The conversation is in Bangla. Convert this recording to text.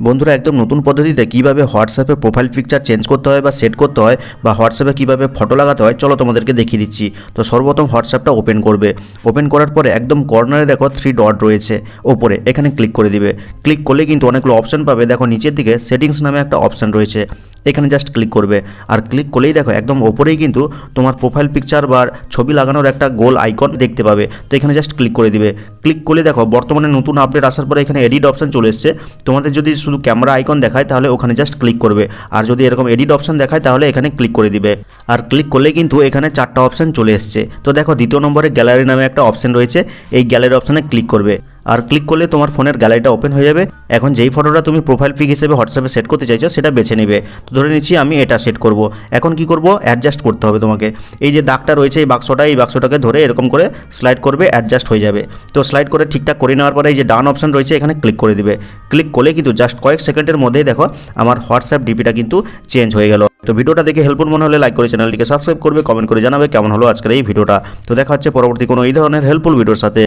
বন্ধুরা, একদম নতুন পদ্ধতিতে কীভাবে হোয়াটসঅ্যাপে প্রোফাইল পিকচার চেঞ্জ করতে হয় বা সেট করতে হয় বা হোয়াটসঅ্যাপে কীভাবে ফটো লাগাতে হয়, চলো তোমাদেরকে দেখিয়ে দিচ্ছি। তো সর্বপ্রথম হোয়াটসঅ্যাপটা ওপেন করবে। ওপেন করার পরে একদম কর্নারে দেখো থ্রি ডট রয়েছে, ওপরে, এখানে ক্লিক করে দিবে। ক্লিক করলে কিন্তু অনেকগুলো অপশান পাবে। দেখো নিচের দিকে সেটিংস নামে একটা অপশান রয়েছে। এখানে জাস্ট ক্লিক করবে। আর ক্লিক করলেই দেখো, একদম ওপরেই কিন্তু তোমার প্রোফাইল পিকচার বা ছবি লাগানোর একটা গোল আইকন দেখতে পাবে। তো এখানে জাস্ট ক্লিক করে দিবে। ক্লিক করলে দেখো, বর্তমানে নতুন আপডেট আসার পরে এখানে এডিট অপশান চলে এসছে। তোমাদের যদি শুধু ক্যামেরা আইকন দেখায়, তাহলে ওখানে জাস্ট ক্লিক করবে। আর যদি এরকম এডিট অপশান দেখায়, তাহলে এখানে ক্লিক করে দিবে। আর ক্লিক করলে কিন্তু এখানে চারটা অপশান চলে এসছে। তো দেখো, দ্বিতীয় নম্বরে গ্যালারি নামে একটা অপশান রয়েছে। এই গ্যালারি অপশানে ক্লিক করবে। আর ক্লিক করলে তোমার ফোনের গ্যালারিটা ওপেন হয়ে যাবে। এখন যেই ফটোটা তুমি প্রোফাইল পিক হিসেবে হোয়াটসঅ্যাপে সেট করতে চাইছো, সেটা বেছে নেবে। তো ধরে নিচ্ছি আমি এটা সেট করব। এখন কি করব? অ্যাডজাস্ট করতে হবে তোমাকে। এই যে দাগটা রয়েছে এই বাক্সটা, এই বাক্সটাকে ধরে এরকম করে স্লাইড করবে অ্যাডজাস্ট হয়ে যাবে। তো স্লাইড করে ঠিকঠাক করে নেওয়ার পরে এই যে ডান অপশন রয়েছে, এখানে ক্লিক করে দিবে। ক্লিক করলে কিন্তু জাস্ট কয়েক সেকেন্ডের মধ্যেই দেখো আমার হোয়াটসঅ্যাপ ডিপিটা কিন্তু চেঞ্জ হয়ে গেল। তো ভিডিওটা দেখে হেল্পফুল মনে হলে লাইক করে চ্যানেলটিকে সাবস্ক্রাইব করবে কমেন্ট করে জানাবে কেমন হলো আজকের এই ভিডিওটা। তো দেখা হচ্ছে পরবর্তী কোনো এই ধরনের হেল্পফুল ভিডিওর সাথে।